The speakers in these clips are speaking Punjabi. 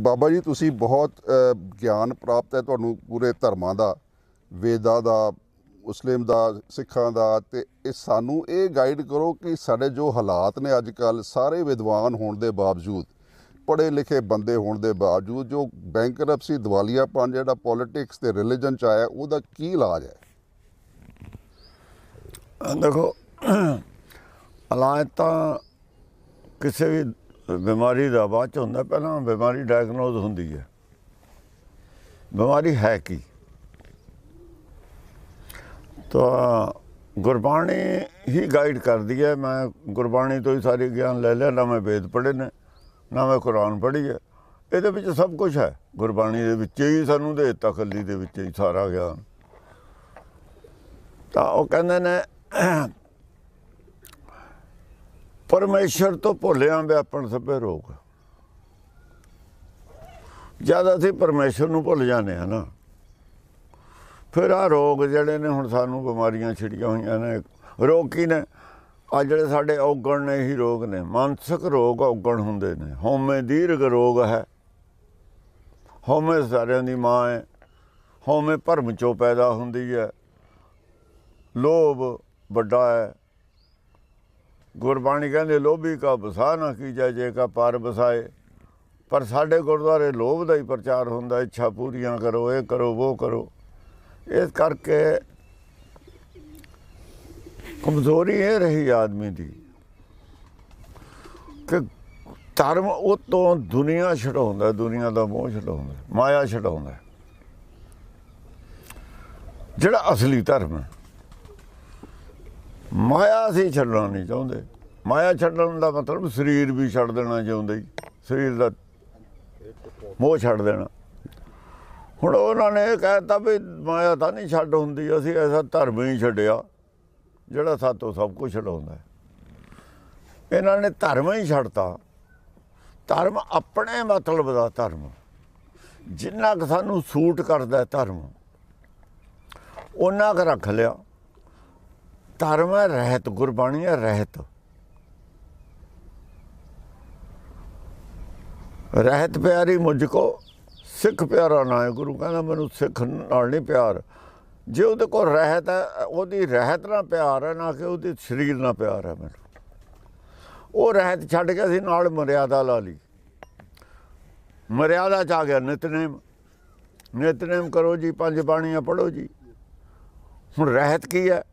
ਬਾਬਾ ਜੀ, ਤੁਸੀਂ ਬਹੁਤ ਗਿਆਨ ਪ੍ਰਾਪਤ ਹੈ ਤੁਹਾਨੂੰ ਪੂਰੇ ਧਰਮਾਂ ਦਾ, ਵੇਦਾਂ ਦਾ, ਮੁਸਲਿਮ ਦਾ, ਸਿੱਖਾਂ ਦਾ ਤੇ ਇਹ ਸਾਨੂੰ ਇਹ ਗਾਈਡ ਕਰੋ ਕਿ ਸਾਡੇ ਜੋ ਹਾਲਾਤ ਨੇ ਅੱਜ ਕੱਲ ਸਾਰੇ ਵਿਦਵਾਨ ਹੋਣ ਦੇ ਬਾਵਜੂਦ ਪੜ੍ਹੇ ਲਿਖੇ ਬੰਦੇ ਹੋਣ ਦੇ ਬਾਵਜੂਦ, ਜੋ ਬੈਂਕਰਪਸੀ ਦਿਵਾਲੀਆਪਨ ਜਿਹੜਾ ਪੋਲਿਟਿਕਸ ਤੇ ਰਿਲੀਜਨ ਚ ਆਇਆ, ਉਹਦਾ ਕੀ ਇਲਾਜ ਹੈ? ਦੇਖੋ ਇਲਾਜ ਤਾਂ ਕਿਸੇ ਵੀ ਬਿਮਾਰੀ ਦਾ ਬਾਅਦ ਚ ਹੁੰਦਾ, ਪਹਿਲਾਂ ਬਿਮਾਰੀ ਡਾਇਗਨੋਜ਼ ਹੁੰਦੀ ਹੈ। ਬਿਮਾਰੀ ਹੈ ਕੀ? ਤਾਂ ਗੁਰਬਾਣੀ ਹੀ ਗਾਈਡ ਕਰਦੀ ਹੈ। ਮੈਂ ਗੁਰਬਾਣੀ ਤੋਂ ਹੀ ਸਾਰੇ ਗਿਆਨ ਲੈ ਲਿਆ, ਨਾ ਮੈਂ ਵੇਦ ਪੜ੍ਹੇ ਨੇ, ਨਾ ਮੈਂ ਕੁਰਾਨ ਪੜ੍ਹੀ ਹੈ। ਇਹਦੇ ਵਿੱਚ ਸਭ ਕੁਝ ਹੈ। ਗੁਰਬਾਣੀ ਦੇ ਵਿੱਚ ਹੀ ਸਾਨੂੰ ਦੇ ਦਿੱਤਾ ਦੇ ਵਿੱਚ ਹੀ ਸਾਰਾ ਗਿਆਨ। ਤਾਂ ਉਹ ਕਹਿੰਦੇ ਨੇ ਪਰਮੇਸ਼ਰ ਤੋਂ ਭੁੱਲਿਆ ਵਿਆਪਣ ਸਭੇ ਰੋਗ। ਜਦ ਅਸੀਂ ਪਰਮੇਸ਼ਰ ਨੂੰ ਭੁੱਲ ਜਾਂਦੇ ਆ ਨਾ, ਫਿਰ ਆ ਰੋਗ ਜਿਹੜੇ ਨੇ ਹੁਣ ਸਾਨੂੰ ਬਿਮਾਰੀਆਂ ਛਿੜੀਆਂ ਹੋਈਆਂ ਨੇ। ਰੋਗ ਕੀ ਨੇ? ਆ ਜਿਹੜੇ ਸਾਡੇ ਔਗਣ ਨੇ ਹੀ ਰੋਗ ਨੇ। ਮਾਨਸਿਕ ਰੋਗ ਔਗਣ ਹੁੰਦੇ ਨੇ। ਹਉਮੈ ਦੀਰਘ ਰੋਗ ਹੈ। ਹਉਮੈ ਸਾਰਿਆਂ ਦੀ ਮਾਂ ਹੈ। ਹਉਮੈ ਭਰਮ ਚੋਂ ਪੈਦਾ ਹੁੰਦੀ ਹੈ। ਲੋਭ ਵੱਡਾ ਹੈ। ਗੁਰਬਾਣੀ ਕਹਿੰਦੇ, ਲੋਭੀ ਕਾ ਬਸਾ ਨਾ ਕੀਜੈ, ਜੇ ਕਾ ਪਰ ਬਸਾਏ ਪਰ ਸਾਡੇ ਗੁਰਦੁਆਰੇ ਲੋਭ ਦਾ ਹੀ ਪ੍ਰਚਾਰ ਹੁੰਦਾ, ਇੱਛਾ ਪੂਰੀਆਂ ਕਰੋ, ਇਹ ਕਰੋ, ਉਹ ਕਰੋ। ਇਸ ਕਰਕੇ ਕਮਜ਼ੋਰੀ ਇਹ ਰਹੀ ਆਦਮੀ ਦੀ ਕਿ ਧਰਮ ਉਹ ਤੋਂ ਦੁਨੀਆ ਛਡਾਉਂਦਾ, ਦੁਨੀਆ ਦਾ ਮੋਹ ਛਡਾਉਂਦਾ, ਮਾਇਆ ਛਡਾਉਂਦਾ। ਜਿਹੜਾ ਅਸਲੀ ਧਰਮ ਹੈ ਮਾਇਆ ਅਸੀਂ ਛੱਡਣਾ ਨਹੀਂ ਚਾਹੁੰਦੇ। ਮਾਇਆ ਛੱਡਣ ਦਾ ਮਤਲਬ ਸਰੀਰ ਵੀ ਛੱਡ ਦੇਣਾ ਚਾਹੁੰਦੇ ਹੀ ਸਰੀਰ ਦਾ ਮੋਹ ਛੱਡ ਦੇਣਾ। ਹੁਣ ਉਹਨਾਂ ਨੇ ਇਹ ਕਹਿਤਾ ਵੀ ਮਾਇਆ ਤਾਂ ਨਹੀਂ ਛੱਡ ਹੁੰਦੀ, ਅਸੀਂ ਐਸਾ ਧਰਮ ਹੀ ਛੱਡਿਆ, ਜਿਹੜਾ ਸਾਤੋਂ ਸਭ ਕੁਝ ਛਡਾਉਂਦਾ ਇਹਨਾਂ ਨੇ ਧਰਮ ਹੀ ਛੱਡਤਾ। ਧਰਮ ਆਪਣੇ ਮਤਲਬ ਦਾ ਧਰਮ। ਜਿੰਨਾ ਕੁ ਸਾਨੂੰ ਸੂਟ ਕਰਦਾ ਧਰਮ ਉਹਨਾਂ ਕੁ ਰੱਖ ਲਿਆ। ਧਰਮ ਹੈ, ਰਹਿਤ ਗੁਰਬਾਣੀ ਹੈ, ਰਹਿਤ। ਰਹਿਤ ਪਿਆਰੀ ਮੁਝ ਕੋ ਸਿੱਖ ਪਿਆਰਾ ਨਾ ਹੈ ਗੁਰੂ ਕਹਿੰਦਾ, ਮੈਨੂੰ ਸਿੱਖ ਨਾਲ ਨਹੀਂ ਪਿਆਰ। ਜੇ ਉਹਦੇ ਕੋਲ ਰਹਿਤ ਹੈ, ਉਹਦੀ ਰਹਿਤ ਨਾਲ ਪਿਆਰ ਹੈ, ਨਾ ਕਿ ਉਹਦੇ ਸਰੀਰ ਨਾਲ ਪਿਆਰ ਹੈ ਮੈਨੂੰ। ਉਹ ਰਹਿਤ ਛੱਡ ਕੇ ਅਸੀਂ ਨਾਲ ਮਰਿਆਦਾ ਲਾ ਲਈ। ਮਰਿਆਦਾ ਚ ਆ ਗਿਆ ਨਿਤਨੇਮ। ਨਿਤਨੇਮ ਕਰੋ ਜੀ, ਪੰਜ ਬਾਣੀਆਂ ਪੜੋ ਜੀ। ਹੁਣ ਰਹਿਤ ਕੀ ਹੈ?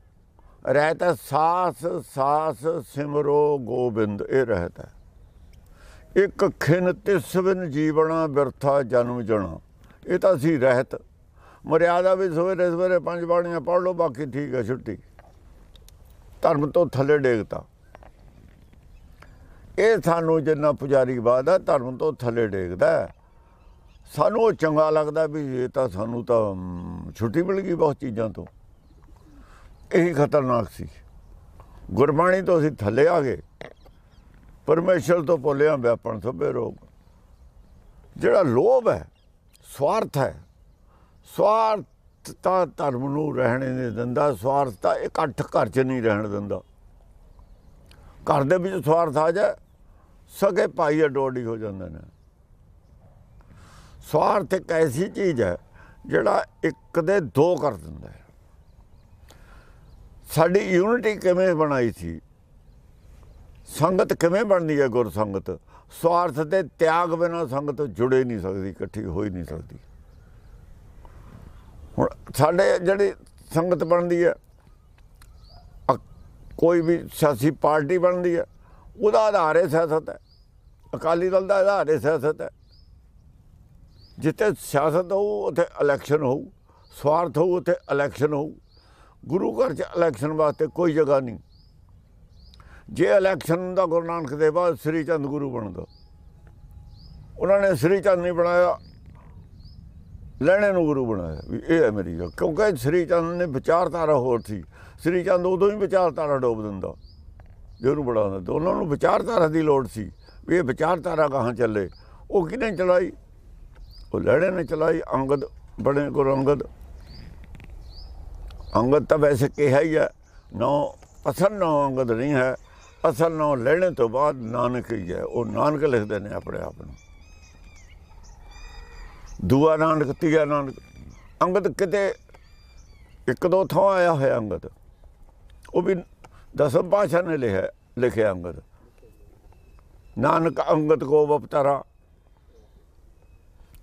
ਰਹਿਤ ਹੈ, ਸਾਸ ਸਾਸ ਸਿਮਰੋ ਗੋਬਿੰਦ, ਇਹ ਰਹਿਤ ਹੈ। ਇੱਕ ਖਿਨ ਤਿਸ ਬਿਨ ਜੀਵਣਾ, ਬਿਰਥਾ ਜਨਮ ਜਣਾ। ਇਹ ਤਾਂ ਸੀ ਰਹਿਤ। ਮਰਿਆਦਾ ਵੀ ਸਵੇਰੇ ਸਵੇਰੇ ਪੰਜ ਬਾਣੀਆਂ ਪੜ ਲਓ, ਬਾਕੀ ਠੀਕ ਹੈ, ਛੁੱਟੀ। ਧਰਮ ਤੋਂ ਥੱਲੇ ਡੇਗਤਾ। ਇਹ ਸਾਨੂੰ ਜਿੰਨਾ ਪੁਜਾਰੀ ਬਾਦ ਹੈ, ਧਰਮ ਤੋਂ ਥੱਲੇ ਡੇਗਦਾ ਸਾਨੂੰ ਉਹ ਚੰਗਾ ਲੱਗਦਾ ਵੀ ਇਹ ਤਾਂ ਸਾਨੂੰ ਤਾਂ ਛੁੱਟੀ ਮਿਲ ਗਈ ਬਹੁਤ ਚੀਜ਼ਾਂ ਤੋਂ। ਇਹੀ ਖਤਰਨਾਕ ਸੀ। ਗੁਰਬਾਣੀ ਤੋਂ ਅਸੀਂ ਥੱਲੇ ਆ ਗਏ। ਪਰਮੇਸ਼ਰ ਤੋਂ ਭੁੱਲਿਆ ਵਿਆਪਣ ਸਭੇ ਰੋਗ। ਜਿਹੜਾ ਲੋਭ ਹੈ, ਸਵਾਰਥ ਹੈ, ਸਵਾਰਥ ਤਾਂ ਧਰਮ ਨੂੰ ਰਹਿਣੇ ਨਹੀਂ ਦਿੰਦਾ, ਸਵਾਰਥ ਤਾਂ ਇਕੱਠ ਘਰ 'ਚ ਨਹੀਂ ਰਹਿਣ ਦਿੰਦਾ। ਘਰ ਦੇ ਵਿੱਚ ਸਵਾਰਥ ਆ ਜਾ ਸਗੇ ਭਾਈ ਅਡੋਡੀ ਹੋ ਜਾਂਦੇ ਨੇ। ਸਵਾਰਥ ਇੱਕ ਐਸੀ ਚੀਜ਼ ਹੈ, ਜਿਹੜਾ ਇੱਕ ਦੇ ਦੋ ਕਰ ਦਿੰਦਾ ਹੈ। ਸਾਡੀ ਯੂਨਿਟੀ ਕਿਵੇਂ ਬਣਾਈ ਸੀ? ਸੰਗਤ ਕਿਵੇਂ ਬਣਦੀ ਹੈ ਗੁਰ ਸੰਗਤ ਸਵਾਰਥ ਤੇ ਤਿਆਗ ਬਿਨਾਂ ਸੰਗਤ ਜੁੜੇ ਨਹੀਂ ਸਕਦੀ, ਇਕੱਠੀ ਹੋ ਹੀ ਨਹੀਂ ਸਕਦੀ। ਹੁਣ ਸਾਡੇ ਜਿਹੜੀ ਸੰਗਤ ਬਣਦੀ ਹੈ ਕੋਈ ਵੀ ਸਿਆਸੀ ਪਾਰਟੀ ਬਣਦੀ ਹੈ, ਉਹਦਾ ਆਧਾਰ ਹੈ ਸਿਆਸਤ ਹੈ। ਅਕਾਲੀ ਦਲ ਦਾ ਆਧਾਰ ਹੈ ਸਿਆਸਤ ਹੈ। ਜਿੱਥੇ ਸਿਆਸਤ ਹੋਊ, ਉੱਥੇ ਇਲੈਕਸ਼ਨ ਹੋਊ। ਸਵਾਰਥ ਹੋਊ, ਉੱਥੇ ਇਲੈਕਸ਼ਨ ਹੋਊ। ਗੁਰੂ ਘਰ 'ਚ ਇਲੈਕਸ਼ਨ ਵਾਸਤੇ ਕੋਈ ਜਗ੍ਹਾ ਨਹੀਂ। ਜੇ ਇਲੈਕਸ਼ਨ ਦਾ ਗੁਰੂ ਨਾਨਕ ਦੇਵ ਬਾਅਦ ਸ੍ਰੀ ਚੰਦ ਗੁਰੂ ਬਣਦਾ। ਉਹਨਾਂ ਨੇ ਸ੍ਰੀ ਚੰਦ ਨਹੀਂ ਬਣਾਇਆ, ਲੈਣੇ ਨੂੰ ਗੁਰੂ ਬਣਾਇਆ। ਵੀ ਇਹ ਹੈ ਮੇਰੀ ਗੱਲ। ਕਿਉਂਕਿ ਸ੍ਰੀ ਚੰਦ ਨੇ ਵਿਚਾਰਧਾਰਾ ਹੋਰ ਸੀ। ਸ੍ਰੀ ਚੰਦ ਉਦੋਂ ਹੀ ਵਿਚਾਰਧਾਰਾ ਡੋਬ ਦਿੰਦਾ। ਜੇ ਉਹਨੂੰ ਬਣਾਉਂਦਾ। ਤੇ ਉਹਨਾਂ ਨੂੰ ਵਿਚਾਰਧਾਰਾ ਦੀ ਲੋੜ ਸੀ ਵੀ ਇਹ ਵਿਚਾਰਧਾਰਾ ਕਹਾਂ ਚੱਲੇ। ਉਹ ਕਿਹਨੇ ਚਲਾਈ? ਉਹ ਲੈਣੇ ਨੇ ਚਲਾਈ। ਅੰਗਦ ਬਣੇ ਗੁਰੂ ਅੰਗਦ। ਅੰਗਦ ਤਾਂ ਵੈਸੇ ਕਿਹਾ ਹੀ ਹੈ, ਨੌ ਅਸਲ ਨੌ ਅੰਗਦ ਨਹੀਂ ਹੈ, ਅਸਲ ਨੌ ਲੈਣੇ ਤੋਂ ਬਾਅਦ ਨਾਨਕ ਹੀ ਹੈ। ਉਹ ਨਾਨਕ ਲਿਖਦੇ ਨੇ ਆਪਣੇ ਆਪ ਨੂੰ। ਦੂਆ ਨਾਨਕ, ਤੀਆ ਨਾਨਕ, ਅੰਗਦ ਕਿਤੇ ਇੱਕ ਦੋ ਥਾਂ ਆਇਆ ਹੋਇਆ ਅੰਗਦ। ਉਹ ਵੀ ਦਸਮ ਪਾਸ਼ਾ ਨੇ ਲਿਖਿਆ ਲਿਖਿਆ ਅੰਗਦ। ਨਾਨਕ ਅੰਗਦ ਕੋ ਵਪਤਰਾ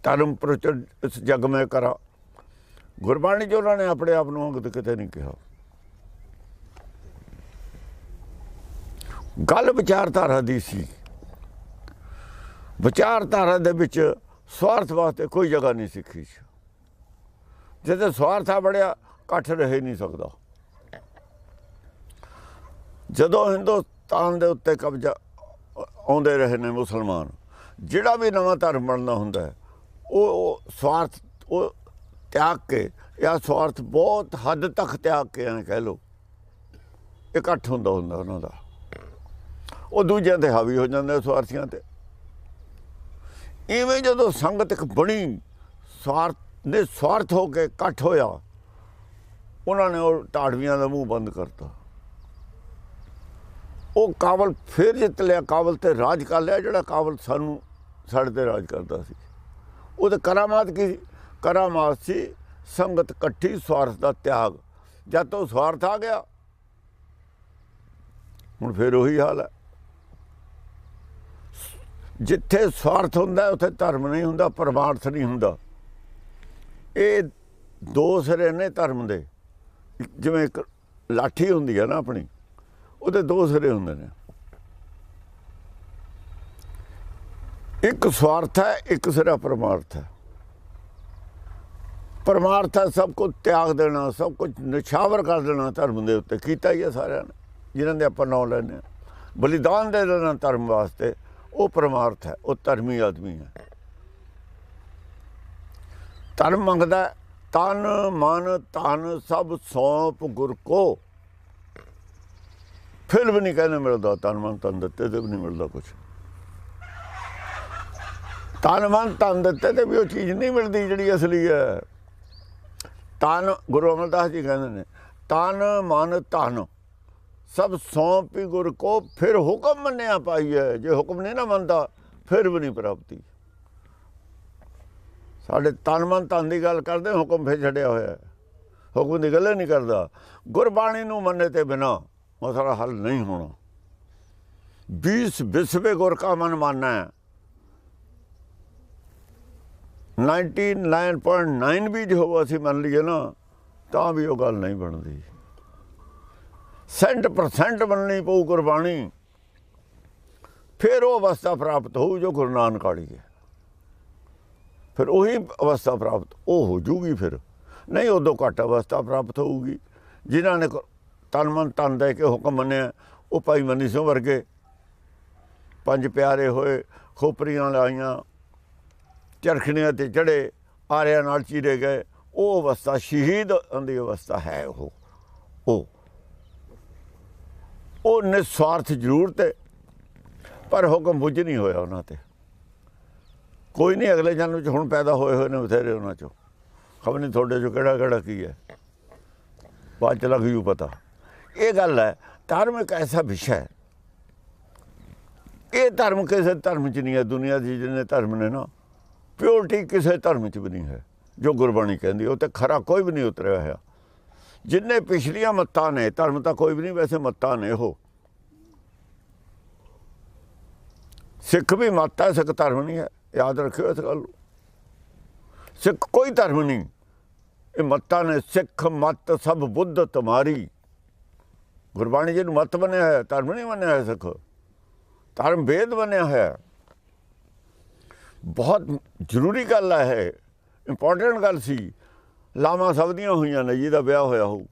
ਧਰਮ ਪ੍ਰਚਰ ਇਸ ਜਗ ਮੈਂ ਕਰਾ। ਗੁਰਬਾਣੀ 'ਚ ਉਹਨਾਂ ਨੇ ਆਪਣੇ ਆਪ ਨੂੰ ਅੰਗਦ ਕਿਤੇ ਨਹੀਂ ਕਿਹਾ। ਗੱਲ ਵਿਚਾਰਧਾਰਾ ਦੀ ਸੀ। ਵਿਚਾਰਧਾਰਾ ਦੇ ਵਿੱਚ ਸਵਾਰਥ ਵਾਸਤੇ ਕੋਈ ਜਗ੍ਹਾ ਨਹੀਂ ਸਿੱਖੀ ਸੀ ਜਿੱਥੇ ਸਵਾਰਥ ਆ ਬੜਿਆ ਇਕੱਠ ਰਹਿ ਨਹੀਂ ਸਕਦਾ। ਜਦੋਂ ਹਿੰਦੁਸਤਾਨ ਦੇ ਉੱਤੇ ਕਬਜ਼ਾ ਆਉਂਦੇ ਰਹੇ ਨੇ ਮੁਸਲਮਾਨ ਜਿਹੜਾ ਵੀ ਨਵਾਂ ਧਰਮ ਬਣਦਾ ਹੁੰਦਾ ਹੈ, ਉਹ ਸਵਾਰਥ ਉਹ ਤਿਆਗ ਕੇ, ਜਾਂ ਸਵਾਰਥ ਬਹੁਤ ਹੱਦ ਤੱਕ ਤਿਆਗ ਕੇ ਐਂ ਕਹਿ ਲੋ ਇਕੱਠ ਹੁੰਦਾ ਹੁੰਦਾ ਉਹਨਾਂ ਦਾ। ਉਹ ਦੂਜਿਆਂ ਤੇ ਹਾਵੀ ਹੋ ਜਾਂਦੇ ਸਵਾਰਥੀਆਂ ਤੇ। ਇਵੇਂ ਜਦੋਂ ਸੰਗਤ ਇੱਕ ਬਣੀ, ਸਵਾਰਥ ਨੇ ਸਵਾਰਥ ਹੋ ਕੇ ਇਕੱਠ ਹੋਇਆ, ਉਹਨਾਂ ਨੇ ਉਹ ਟਾੜਵੀਆਂ ਦਾ ਮੂੰਹ ਬੰਦ ਕਰਤਾ। ਉਹ ਕਾਬਲ ਫਿਰ ਜਿੱਤ ਲਿਆ ਕਾਬਲ ਤੇ ਰਾਜ ਕਰ ਲਿਆ ਜਿਹੜਾ ਕਾਬਲ ਸਾਨੂੰ ਸਾਡੇ ਤੇ ਰਾਜ ਕਰਦਾ ਸੀ। ਉਹ ਤੇ ਕਰਾਮਾਤ ਕੀ ਸੀ? ਕਰਾਮਾਤ ਸੀ ਸੰਗਤ ਇਕੱਠੀ ਸਵਾਰਥ ਦਾ ਤਿਆਗ। ਜਦ ਤੋਂ ਸਵਾਰਥ ਆ ਗਿਆ, ਹੁਣ ਫਿਰ ਉਹੀ ਹਾਲ ਹੈ। ਜਿੱਥੇ ਸਵਾਰਥ ਹੁੰਦਾ ਉੱਥੇ ਧਰਮ ਨਹੀਂ ਹੁੰਦਾ, ਪਰਮਾਰਥ ਨਹੀਂ ਹੁੰਦਾ। ਇਹ ਦੋ ਸਿਰੇ ਨੇ ਧਰਮ ਦੇ। ਜਿਵੇਂ ਇੱਕ ਲਾਠੀ ਹੁੰਦੀ ਹੈ ਨਾ ਆਪਣੀ, ਉਹਦੇ ਦੋ ਸਿਰੇ ਹੁੰਦੇ ਨੇ। ਇੱਕ ਸਵਾਰਥ ਹੈ, ਇੱਕ ਸਿਰਾ ਪਰਮਾਰਥ ਹੈ। ਪਰਮਾਰਥ ਹੈ ਸਭ ਕੁਝ ਤਿਆਗ ਦੇਣਾ ਸਭ ਕੁਝ ਨਿਛਾਵਰ ਕਰ ਦੇਣਾ ਧਰਮ ਦੇ ਉੱਤੇ। ਕੀਤਾ ਹੀ ਹੈ ਸਾਰਿਆਂ ਨੇ ਜਿਨ੍ਹਾਂ ਦੇ ਆਪਾਂ ਨਾਂ ਲੈਂਦੇ ਹਾਂ। ਬਲੀਦਾਨ ਦੇ ਦੇਣਾ ਧਰਮ ਵਾਸਤੇ ਉਹ ਪਰਮਾਰਥ ਹੈ ਉਹ ਧਰਮੀ ਆਦਮੀ ਹੈ। ਧਰਮ ਮੰਗਦਾ ਹੈ, ਤਨ ਮਨ ਧਨ ਸਭ ਸੌਂਪ ਗੁਰ ਕੋ। ਫਿਰ ਵੀ ਨਹੀਂ ਕਹਿੰਦੇ ਮਿਲਦਾ ਤਨ ਮਨ ਤਨ ਦਿੱਤੇ ਤੇ ਵੀ ਨਹੀਂ ਮਿਲਦਾ ਕੁਝ ਤਨ ਮਨ ਤਨ ਦਿੱਤੇ ਤੇ ਵੀ ਉਹ ਚੀਜ਼ ਨਹੀਂ ਮਿਲਦੀ ਜਿਹੜੀ ਅਸਲੀ ਹੈ। ਤਨ ਗੁਰੂ ਅਮਰਦਾਸ ਜੀ ਕਹਿੰਦੇ ਨੇ, ਤਨ ਮਨ ਧਨ, ਸਭ ਸੌਂਪੀ ਗੁਰ ਕੋ, ਫਿਰ ਹੁਕਮ ਮੰਨਿਆ ਪਾਈਏ ਜੇ ਹੁਕਮ ਨਹੀਂ ਨਾ ਮੰਨਦਾ, ਫਿਰ ਵੀ ਨਹੀਂ ਪ੍ਰਾਪਤੀ। ਸਾਡੇ ਤਨ ਮਨ ਧਨ ਦੀ ਗੱਲ ਕਰਦੇ, ਹੁਕਮ ਫਿਰ ਛੱਡਿਆ ਹੋਇਆ ਹੁਕਮ ਦੀ ਗੱਲ ਨਹੀਂ ਕਰਦਾ। ਗੁਰਬਾਣੀ ਨੂੰ ਮੰਨੇ ਤੇ ਬਿਨਾ ਮਸਲਾ ਹੱਲ ਨਹੀਂ ਹੋਣਾ। 20 ਵਿਸਵੇ ਗੁਰ ਕਾ ਮਨ ਮਾਨਣਾ ਹੈ 99.9 ਵੀ ਜੇ ਜੋ ਅਸੀਂ ਮੰਨ ਲਈਏ ਨਾ, ਤਾਂ ਵੀ ਉਹ ਗੱਲ ਨਹੀਂ ਬਣਦੀ। 100% ਮੰਨਣੀ ਪਊ ਗੁਰਬਾਣੀ ਫਿਰ ਉਹ ਅਵਸਥਾ ਪ੍ਰਾਪਤ ਹੋਊ ਜੋ ਗੁਰੂ ਨਾਨਕ ਵਾਲੀ ਹੈ। ਫਿਰ ਉਹੀ ਅਵਸਥਾ ਪ੍ਰਾਪਤ, ਉਹ ਹੋ ਜੂਗੀ ਫਿਰ। ਨਹੀਂ, ਉਦੋਂ ਘੱਟ ਅਵਸਥਾ ਪ੍ਰਾਪਤ ਹੋਊਗੀ। ਜਿਨ੍ਹਾਂ ਨੇ ਤਨ ਮਨ ਤਨ ਦੇ ਕੇ ਹੁਕਮ ਮੰਨਿਆ, ਉਹ ਭਾਈ ਮਨੀ ਸਿੰਘ ਵਰਗੇ। ਪੰਜ ਪਿਆਰੇ ਹੋਏ, ਖੋਪਰੀਆਂ ਲਾਈਆਂ ਚਰਖਣੀਆਂ ਤੇ ਚੜੇ ਆਰਿਆਂ ਨਾਲ ਚੀਰੇ ਗਏ। ਉਹ ਅਵਸਥਾ ਸ਼ਹੀਦ ਦੀ ਅਵਸਥਾ ਹੈ ਉਹ। ਉਹ। ਉਹ ਨਿਸਵਾਰਥ ਜ਼ਰੂਰ ਤੇ, ਪਰ ਹੁਕਮ ਬੁੱਝ ਨਹੀਂ ਹੋਇਆ ਉਹਨਾਂ ਤੇ। ਕੋਈ ਨਹੀਂ ਅਗਲੇ ਜਨਮ ਚ ਹੁਣ ਪੈਦਾ ਹੋਏ ਹੋਏ ਨੇ ਬਥੇਰੇ ਉਹਨਾਂ ਚੋਂ। ਖਬਰ ਨਹੀਂ ਤੁਹਾਡੇ ਚੋਂ ਕਿਹੜਾ ਕਿਹੜਾ ਕੀ ਹੈ। ਬਾਅਦ ਚ ਲੱਗ ਜੂ ਪਤਾ। ਇਹ ਗੱਲ ਹੈ, ਧਰਮ ਇੱਕ ਐਸਾ ਵਿਸ਼ਾ ਹੈ। ਇਹ ਧਰਮ ਕਿਸੇ ਧਰਮ ਚ ਨਹੀਂ ਹੈ। ਦੁਨੀਆ ਦੀ ਜਿਹਨੇ ਧਰਮ ਨੇ ਨਾ ਪਿਓਰਟੀ ਕਿਸੇ ਧਰਮ ਚ ਵੀ ਨਹੀਂ ਹੈ। ਜੋ ਗੁਰਬਾਣੀ ਕਹਿੰਦੀ, ਉਹ ਤੇ ਖਰਾ ਕੋਈ ਵੀ ਨਹੀਂ ਉਤਰਿਆ ਹੋਇਆ। ਜਿੰਨੇ ਪਿਛਲੀਆਂ ਮੱਤਾਂ ਨੇ, ਧਰਮ ਤਾਂ ਕੋਈ ਵੀ ਨਹੀਂ, ਵੈਸੇ ਮੱਤਾਂ ਨੇ ਉਹ। ਸਿੱਖ ਵੀ ਮੱਤ ਹੈ, ਸਿੱਖ ਧਰਮ ਨਹੀਂ ਹੈ। ਯਾਦ ਰੱਖਿਓ ਇਸ ਗੱਲ ਨੂੰ। ਸਿੱਖ ਕੋਈ ਧਰਮ ਨਹੀਂ। ਇਹ ਮੱਤਾਂ ਨੇ, ਸਿੱਖ ਮੱਤ ਸਭ ਬੁੱਧ ਤੁਮਾਰੀ। ਗੁਰਬਾਣੀ ਜੀ ਨੂੰ ਮੱਤ ਬਣਿਆ ਹੈ ਧਰਮ ਨਹੀਂ ਬਣਿਆ ਹੈ ਸਿੱਖ। ਧਰਮ ਵੇਦ ਬਣਿਆ ਹੈ ਬਹੁਤ ਜ਼ਰੂਰੀ ਗੱਲ ਹੈ ਇੰਪੋਰਟੈਂਟ ਗੱਲ ਸੀ। ਲਾਵਾਂ ਸਭ ਦੀਆਂ ਹੋਈਆਂ ਨੇ, ਜਿਹਦਾ ਵਿਆਹ ਹੋਇਆ ਹੋਊ।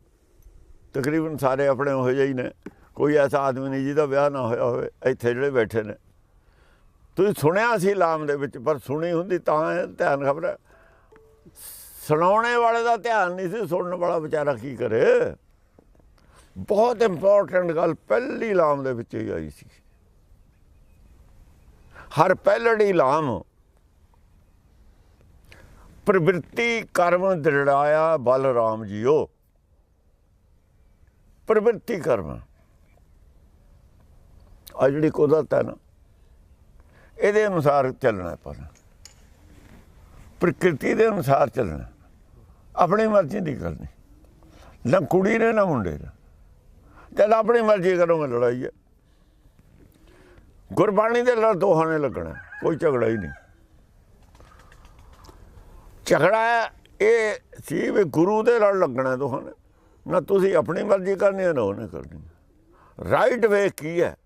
ਤਕਰੀਬਨ ਸਾਰੇ ਆਪਣੇ ਹੋ ਜਿਹੇ ਹੀ ਨੇ। ਕੋਈ ਐਸਾ ਆਦਮੀ ਨਹੀਂ ਜਿਹਦਾ ਵਿਆਹ ਨਾ ਹੋਇਆ ਹੋਵੇ, ਇੱਥੇ ਜਿਹੜੇ ਬੈਠੇ ਨੇ। ਤੁਸੀਂ ਸੁਣਿਆ ਸੀ ਲਾਮ ਦੇ ਵਿੱਚ, ਪਰ ਸੁਣੀ ਹੁੰਦੀ ਤਾਂ ਇਹ ਧਿਆਨ ਖਬਰ ਹੈ। ਸੁਣਾਉਣੇ ਵਾਲੇ ਦਾ ਧਿਆਨ ਨਹੀਂ ਸੀ, ਸੁਣਨ ਵਾਲਾ ਵਿਚਾਰਾ ਕੀ ਕਰੇ? ਬਹੁਤ ਇੰਪੋਰਟੈਂਟ ਗੱਲ ਪਹਿਲੀ ਲਾਮ ਦੇ ਵਿੱਚ ਹੀ ਆਈ ਸੀ। ਹਰ ਪਹਿਲੜੀ ਲਾਮ ਪ੍ਰਵਿਰਤੀ ਕਰਮ ਦ੍ਰਿੜਾਇਆ ਬਲ ਰਾਮ ਜੀਓ। ਪ੍ਰਵਿਰਤੀ ਕਰਮ। ਆ ਜਿਹੜੀ ਕੁਦਰਤ ਹੈ ਨਾ, ਇਹਦੇ ਅਨੁਸਾਰ ਚੱਲਣਾ ਪਰ ਪ੍ਰਕਿਰਤੀ ਦੇ ਅਨੁਸਾਰ ਚੱਲਣਾ। ਆਪਣੀ ਮਰਜ਼ੀ ਦੀ ਕਰਨੀ। ਨਾ ਕੁੜੀ ਨੇ, ਨਾ ਮੁੰਡੇ ਨੇ। ਜਦ ਆਪਣੀ ਮਰਜ਼ੀ ਕਰੋਗੇ ਲੜਾਈ ਹੈ। ਗੁਰਬਾਣੀ ਦੇ ਲੜ ਦੋਹਾਂ ਨੇ ਲੱਗਣਾ। ਕੋਈ ਝਗੜਾ ਹੀ ਨਹੀਂ। ਝਗੜਾ ਇਹ ਸੀ ਵੀ ਗੁਰੂ ਦੇ ਨਾਲ ਲੱਗਣਾ ਦੋਹਾਂ ਨੇ। ਨਾ ਤੁਸੀਂ ਆਪਣੀ ਮਰਜ਼ੀ ਕਰਨੀ ਹੈ, ਨਾ ਉਹਨੇ ਕਰਨੀ ਰਾਈਟ ਵੇ ਕੀ ਹੈ?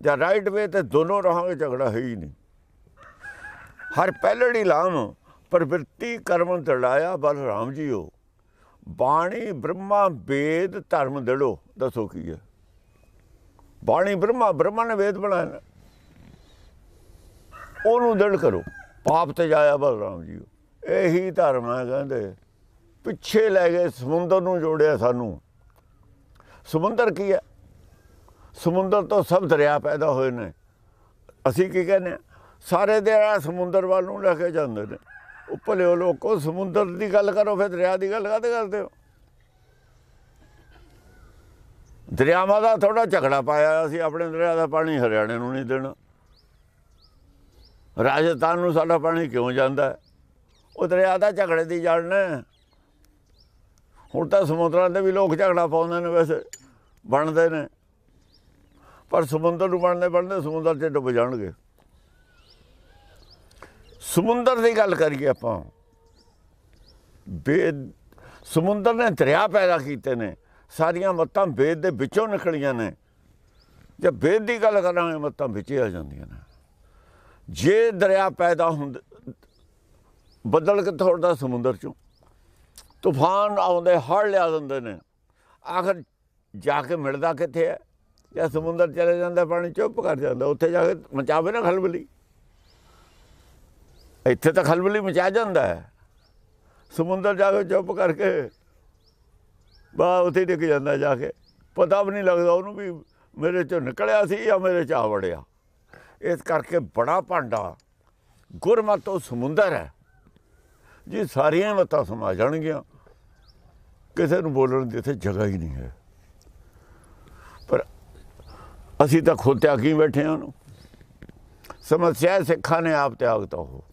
ਜਾਂ ਰਾਈਟ ਵੇ ਤੇ ਦੋਨੋਂ ਰਹਾਂਗੇ ਝਗੜਾ ਹੈ ਹੀ ਨਹੀਂ। ਹਰ ਪਹਿਲੜੀ ਲਾਮ, ਪ੍ਰਵਿਰਤੀ ਕਰਮ ਦੜਾਇਆ ਬਲ ਰਾਮ ਜੀਓ। ਬਾਣੀ ਬ੍ਰਹਮਾ ਵੇਦ ਧਰਮ ਦੜੋ, ਦੱਸੋ ਕੀ ਹੈ? ਬਾਣੀ ਬ੍ਰਹਮਾ ਬ੍ਰਹਮਾ ਨੇ ਵੇਦ ਬਣਾਇਆ ਨਾ। ਉਹਨੂੰ ਦੜ ਕਰੋ, ਪਾਪ ਤੇ ਜਾਇਆ ਬਲਰਾਮ ਜੀ ਇਹੀ ਧਰਮ ਹੈ ਕਹਿੰਦੇ। ਪਿੱਛੇ ਲੈ ਗਏ, ਸਮੁੰਦਰ ਨੂੰ ਜੋੜਿਆ ਸਾਨੂੰ। ਸਮੁੰਦਰ ਕੀ ਹੈ ਸਮੁੰਦਰ ਤੋਂ ਸਭ ਦਰਿਆ ਪੈਦਾ ਹੋਏ ਨੇ। ਅਸੀਂ ਕੀ ਕਹਿੰਦੇ ਹਾਂ ਸਾਰੇ ਦਰਿਆ ਸਮੁੰਦਰ ਵੱਲ ਨੂੰ ਲੈ ਕੇ ਜਾਂਦੇ ਨੇ। ਉੱਪਰਲੇ ਉਹ ਲੋਕੋ, ਸਮੁੰਦਰ ਦੀ ਗੱਲ ਕਰੋ, ਫਿਰ ਦਰਿਆ ਦੀ ਗੱਲ ਕਾਹਦੇ ਕਰਦੇ ਹੋ? ਦਰਿਆਵਾਂ ਦਾ ਥੋੜਾ ਝਗੜਾ ਪਾਇਆ ਅਸੀਂ ਆਪਣੇ ਦਰਿਆ ਦਾ ਪਾਣੀ ਹਰਿਆਣੇ ਨੂੰ ਨਹੀਂ ਦੇਣਾ। ਰਾਜਸਥਾਨ ਨੂੰ ਸਾਡਾ ਪਾਣੀ ਕਿਉਂ ਜਾਂਦਾ? ਹੈ? ਉਹ ਦਰਿਆ ਦਾ ਝਗੜੇ ਦੀ ਜੜ ਨੇ। ਹੁਣ ਤਾਂ ਸਮੁੰਦਰਾਂ ਦੇ ਵੀ ਲੋਕ ਝਗੜਾ ਪਾਉਂਦੇ ਨੇ ਵੈਸੇ, ਬਣਦੇ ਨੇ। ਪਰ ਸਮੁੰਦਰ ਨੂੰ ਬਣਦੇ ਬਣਦੇ ਸਮੁੰਦਰ 'ਚ ਡੁੱਬ ਜਾਣਗੇ। ਸਮੁੰਦਰ ਦੀ ਗੱਲ ਕਰੀਏ ਆਪਾਂ। ਵੇਦ ਸਮੁੰਦਰ ਨੇ ਦਰਿਆ ਪੈਦਾ ਕੀਤੇ ਨੇ। ਸਾਰੀਆਂ ਮੱਤਾਂ ਵੇਦ ਦੇ ਵਿੱਚੋਂ ਨਿਕਲੀਆਂ ਨੇ। ਜੇ ਵੇਦ ਦੀ ਗੱਲ ਕਰਾਂਗੇ, ਮੱਤਾਂ ਵਿੱਚ ਆ ਜਾਂਦੀਆਂ ਨੇ। ਜੇ ਦਰਿਆ ਪੈਦਾ ਹੁੰਦਾ ਬੱਦਲ ਕਿੱਥੋਂ ਉੱਡਦਾ? ਸਮੁੰਦਰ ਚੋਂ। ਤੂਫਾਨ ਆਉਂਦੇ ਹੜ ਲਿਆ ਦਿੰਦੇ ਨੇ। ਆਖਰ ਜਾ ਕੇ ਮਿਲਦਾ ਕਿੱਥੇ ਹੈ? ਜਾਂ ਸਮੁੰਦਰ ਚਲੇ ਜਾਂਦਾ, ਪਾਣੀ ਚੁੱਪ ਕਰ ਜਾਂਦਾ, ਉੱਥੇ ਜਾ ਕੇ ਮਚਾਵੇ ਨਾ ਖਲਬਲੀ। ਇੱਥੇ ਤਾਂ ਖਲਬਲੀ ਮਚਾ ਜਾਂਦਾ ਹੈ। ਸਮੁੰਦਰ ਜਾ ਕੇ ਚੁੱਪ ਕਰਕੇ ਬਾ ਉੱਥੇ ਡਿੱਗ ਜਾਂਦਾ ਜਾ ਕੇ। ਪਤਾ ਵੀ ਨਹੀਂ ਲੱਗਦਾ ਉਹਨੂੰ ਵੀ ਮੇਰੇ ਚੋਂ ਨਿਕਲਿਆ ਸੀ ਜਾਂ ਮੇਰੇ ਚ ਆ ਵੜਿਆ। ਇਸ ਕਰਕੇ ਬੜਾ ਭਾਂਡਾ। ਗੁਰਮਤਿ ਉਹ ਸਮੁੰਦਰ ਹੈ। ਜੇ ਸਾਰੀਆਂ ਲੱਤਾਂ ਸਮਾ ਜਾਣਗੀਆਂ, ਕਿਸੇ ਨੂੰ ਬੋਲਣ ਦੀ ਇੱਥੇ ਜਗ੍ਹਾ ਹੀ ਨਹੀਂ ਹੈ। ਪਰ ਅਸੀਂ ਤਾਂ ਖੁਦ ਤਿਆਗੀ ਬੈਠੇ ਹਾਂ ਉਹਨੂੰ? ਸਮੱਸਿਆ ਸਿੱਖਾਂ ਨੇ ਆਪ ਤਿਆਗਤਾ ਉਹ।